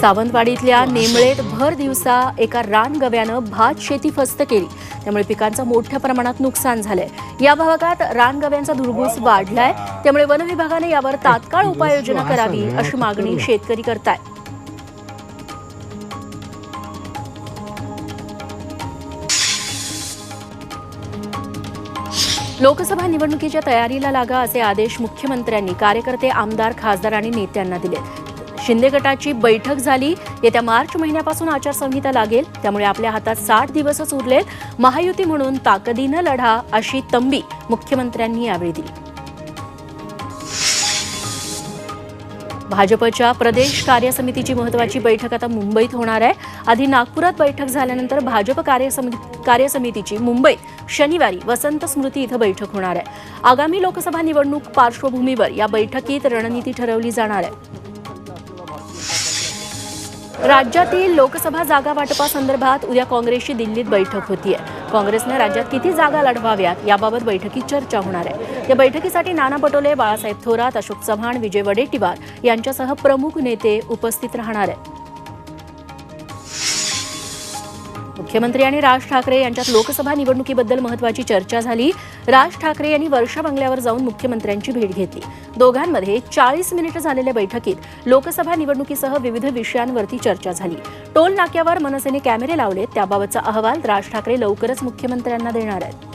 सावंतवाडीतल्या नेमळेत भर दिवसा एका रानगव्यानं भात शेती फस्त केली. त्यामुळे पिकांचं मोठ्या प्रमाणात नुकसान झालंय. या भागात रानगव्यांचा धुडगूस वाढलाय. त्यामुळे वन विभागाने यावर तात्काळ उपाययोजना करावी अशी मागणी शेतकरी करतायत लोकसभा निवडणुकीच्या तयारीला लागा असे आदेश मुख्यमंत्र्यांनी कार्यकर्ते आमदार खासदार आणि नेत्यांना दिले शिंदे गटाची बैठक झाली. येत्या मार्च महिन्यापासून आचारसंहिता लागेल. त्यामुळे आपल्या हातात साठ दिवसच उरलेत. महायुती म्हणून ताकदीनं लढा अशी तंबी मुख्यमंत्र्यांनी यावेळी दिली. भाजपच्या प्रदेश कार्यसमितीची महत्वाची बैठक आता मुंबईत होणार आहे. आधी नागपुरात बैठक झाल्यानंतर भाजप कार्यसमिती कार्यसमितीची मुंबईत शनिवारी वसंत स्मृती इथं बैठक होणार आहे. आगामी लोकसभा निवडणूक पार्श्वभूमीवर या बैठकीत रणनीती ठरवली जाणार आहे. राज्यातील लोकसभा जागा वाटपासंदर्भात उद्या काँग्रेसची दिल्लीत बैठक होतीये. काँग्रेसनं राज्यात किती जागा लढवाव्यात याबाबत बैठकीत चर्चा होणार आहे. या बैठकीसाठी नाना पटोले बाळासाहेब थोरात अशोक चव्हाण विजय वडेट्टीवार यांच्यासह प्रमुख नेते उपस्थित राहणार आहेत. मुख्यमंत्री आणि राज ठाकरे यांच्यात लोकसभा निवडणुकीबद्दल महत्वाची चर्चा झाली. राज ठाकरे यांनी वर्षा बंगल्यावर जाऊन मुख्यमंत्र्यांची भेट घेतली. दोघांमध्ये चाळीस मिनिटं झालेल्या बैठकीत लोकसभा निवडणुकीसह विविध विषयांवरती चर्चा झाली. टोल नाक्यावर मनसेने कॅमेरे लावले त्याबाबतचा अहवाल राज ठाकरे लवकरच मुख्यमंत्र्यांना देणार आहेत.